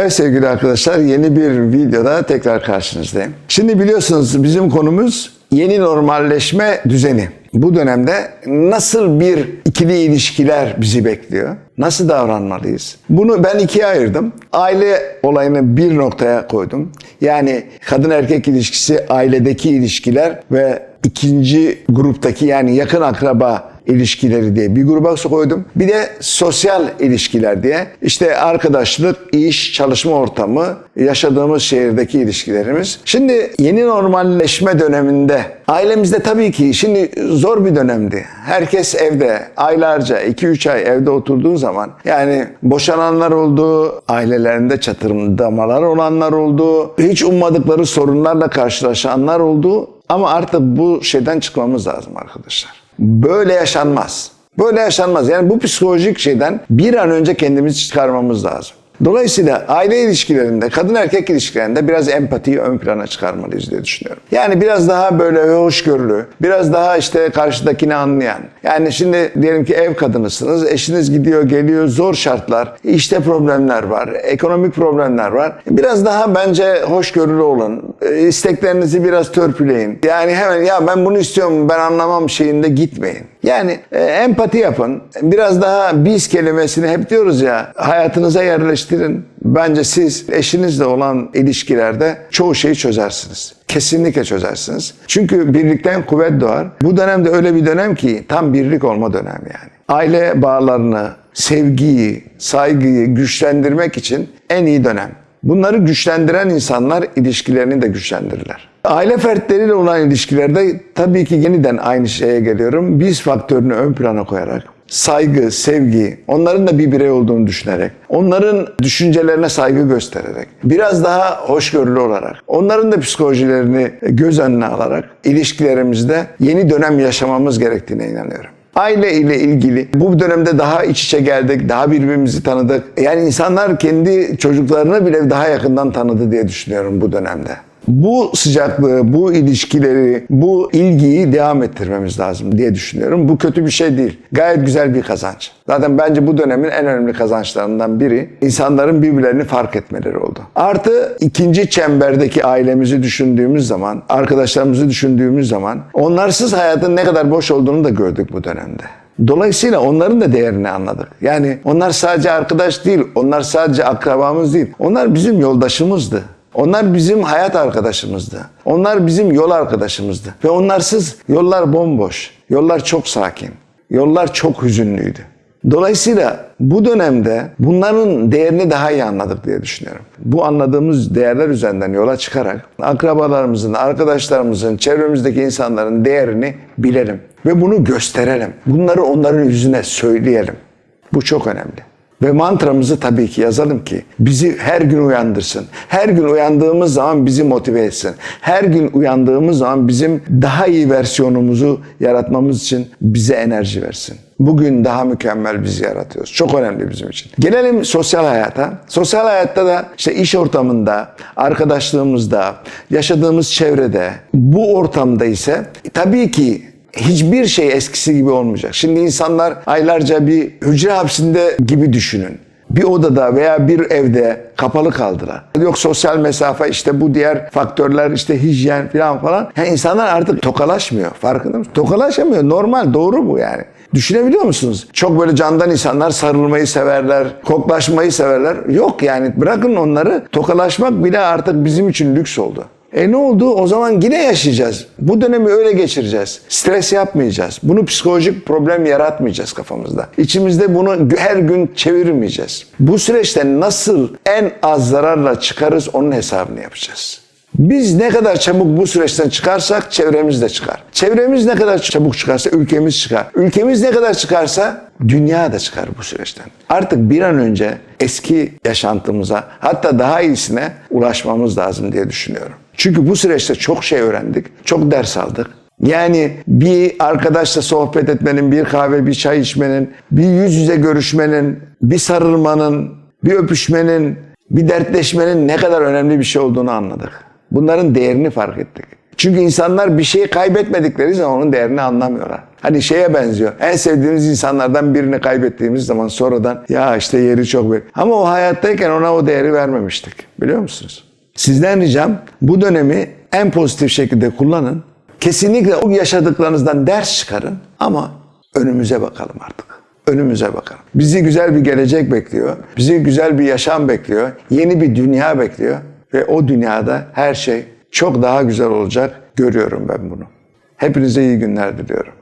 Evet sevgili arkadaşlar yeni bir videoda tekrar karşınızdayım. Şimdi biliyorsunuz bizim konumuz yeni normalleşme düzeni. Bu dönemde nasıl bir ikili ilişkiler bizi bekliyor? Nasıl davranmalıyız? Bunu ben ikiye ayırdım. Aile olayını bir noktaya koydum. Yani kadın erkek ilişkisi, ailedeki ilişkiler ve ikinci gruptaki yani yakın akraba ilişkileri diye bir gruba koydum. Bir de sosyal ilişkiler diye işte arkadaşlık, iş, çalışma ortamı, yaşadığımız şehirdeki ilişkilerimiz. Şimdi yeni normalleşme döneminde ailemizde tabii ki şimdi zor bir dönemdi. Herkes evde aylarca 2-3 ay evde oturduğu zaman yani boşananlar oldu, ailelerinde çatırdamalar olanlar oldu, hiç ummadıkları sorunlarla karşılaşanlar oldu. Ama artık bu şeyden çıkmamız lazım arkadaşlar. Böyle yaşanmaz. Böyle yaşanmaz. Yani bu psikolojik şeyden bir an önce kendimizi çıkarmamız lazım. Dolayısıyla aile ilişkilerinde, kadın erkek ilişkilerinde biraz empatiyi ön plana çıkarmalıyız diye düşünüyorum. Yani biraz daha böyle hoşgörülü, biraz daha işte karşıdakini anlayan. Yani şimdi diyelim ki ev kadınısınız, eşiniz gidiyor geliyor, zor şartlar, işte problemler var, ekonomik problemler var. Biraz daha bence hoşgörülü olun, e, isteklerinizi biraz törpüleyin. Yani hemen ya ben bunu istiyorum, ben anlamam şeyinde gitmeyin. Yani e, empati yapın. Biraz daha biz kelimesini hep diyoruz ya hayatınıza yerleştirin. Bence siz eşinizle olan ilişkilerde çoğu şeyi çözersiniz. Kesinlikle çözersiniz. Çünkü birlikten kuvvet doğar. Bu dönemde öyle bir dönem ki tam birlik olma dönemi yani. Aile bağlarını, sevgiyi, saygıyı güçlendirmek için en iyi dönem. Bunları güçlendiren insanlar ilişkilerini de güçlendirirler. Aile fertleriyle olan ilişkilerde tabii ki yeniden aynı şeye geliyorum. Biz faktörünü ön plana koyarak saygı, sevgi, onların da bir birey olduğunu düşünerek, onların düşüncelerine saygı göstererek, biraz daha hoşgörülü olarak, onların da psikolojilerini göz önüne alarak ilişkilerimizde yeni dönem yaşamamız gerektiğine inanıyorum. Aile ile ilgili bu dönemde daha iç içe geldik, daha birbirimizi tanıdık. Yani insanlar kendi çocuklarını bile daha yakından tanıdı diye düşünüyorum bu dönemde. Bu sıcaklığı, bu ilişkileri, bu ilgiyi devam ettirmemiz lazım diye düşünüyorum. Bu kötü bir şey değil. Gayet güzel bir kazanç. Zaten bence bu dönemin en önemli kazançlarından biri insanların birbirlerini fark etmeleri oldu. Artı ikinci çemberdeki ailemizi düşündüğümüz zaman, arkadaşlarımızı düşündüğümüz zaman onlarsız hayatın ne kadar boş olduğunu da gördük bu dönemde. Dolayısıyla onların da değerini anladık. Yani onlar sadece arkadaş değil, onlar sadece akrabamız değil. Onlar bizim yoldaşımızdı. Onlar bizim hayat arkadaşımızdı. Onlar bizim yol arkadaşımızdı. Ve onlarsız yollar bomboş. Yollar çok sakin. Yollar çok hüzünlüydü. Dolayısıyla bu dönemde bunların değerini daha iyi anladık diye düşünüyorum. Bu anladığımız değerler üzerinden yola çıkarak akrabalarımızın, arkadaşlarımızın, çevremizdeki insanların değerini bilelim ve bunu gösterelim. Bunları onların yüzüne söyleyelim. Bu çok önemli. Ve mantramızı tabii ki yazalım ki bizi her gün uyandırsın. Her gün uyandığımız zaman bizi motive etsin. Her gün uyandığımız zaman bizim daha iyi versiyonumuzu yaratmamız için bize enerji versin. Bugün daha mükemmel bizi yaratıyoruz. Çok önemli bizim için. Gelelim sosyal hayata. Sosyal hayatta da işte iş ortamında, arkadaşlığımızda, yaşadığımız çevrede, bu ortamda ise tabii ki hiçbir şey eskisi gibi olmayacak. Şimdi insanlar aylarca bir hücre hapsinde gibi düşünün. Bir odada veya bir evde kapalı kaldılar. Yok sosyal mesafe işte bu diğer faktörler işte hijyen falan falan. Yani insanlar artık tokalaşmıyor. Farkında mısın? Tokalaşamıyor. Normal doğru bu yani. Düşünebiliyor musunuz? Çok böyle candan insanlar sarılmayı severler, koklaşmayı severler. Yok yani bırakın onları. Tokalaşmak bile artık bizim için lüks oldu. E ne oldu? O zaman yine yaşayacağız. Bu dönemi öyle geçireceğiz. Stres yapmayacağız. Bunu psikolojik problem yaratmayacağız kafamızda. İçimizde bunu her gün çevirmeyeceğiz. Bu süreçten nasıl en az zararla çıkarız onun hesabını yapacağız. Biz ne kadar çabuk bu süreçten çıkarsak çevremiz de çıkar. Çevremiz ne kadar çabuk çıkarsa ülkemiz çıkar. Ülkemiz ne kadar çıkarsa dünya da çıkar bu süreçten. Artık bir an önce eski yaşantımıza hatta daha iyisine ulaşmamız lazım diye düşünüyorum. Çünkü bu süreçte çok şey öğrendik, çok ders aldık. Yani bir arkadaşla sohbet etmenin, bir kahve, bir çay içmenin, bir yüz yüze görüşmenin, bir sarılmanın, bir öpüşmenin, bir dertleşmenin ne kadar önemli bir şey olduğunu anladık. Bunların değerini fark ettik. Çünkü insanlar bir şeyi kaybetmedikleri zaman onun değerini anlamıyorlar. Hani şeye benziyor. En sevdiğimiz insanlardan birini kaybettiğimiz zaman sonradan ya işte yeri çok büyük. Ama o hayattayken ona o değeri vermemiştik. Biliyor musunuz? Sizden ricam bu dönemi en pozitif şekilde kullanın. Kesinlikle o yaşadıklarınızdan ders çıkarın ama önümüze bakalım artık. Önümüze bakalım. Bizi güzel bir gelecek bekliyor. Bizi güzel bir yaşam bekliyor. Yeni bir dünya bekliyor. Ve o dünyada her şey çok daha güzel olacak. Görüyorum ben bunu. Hepinize iyi günler diliyorum.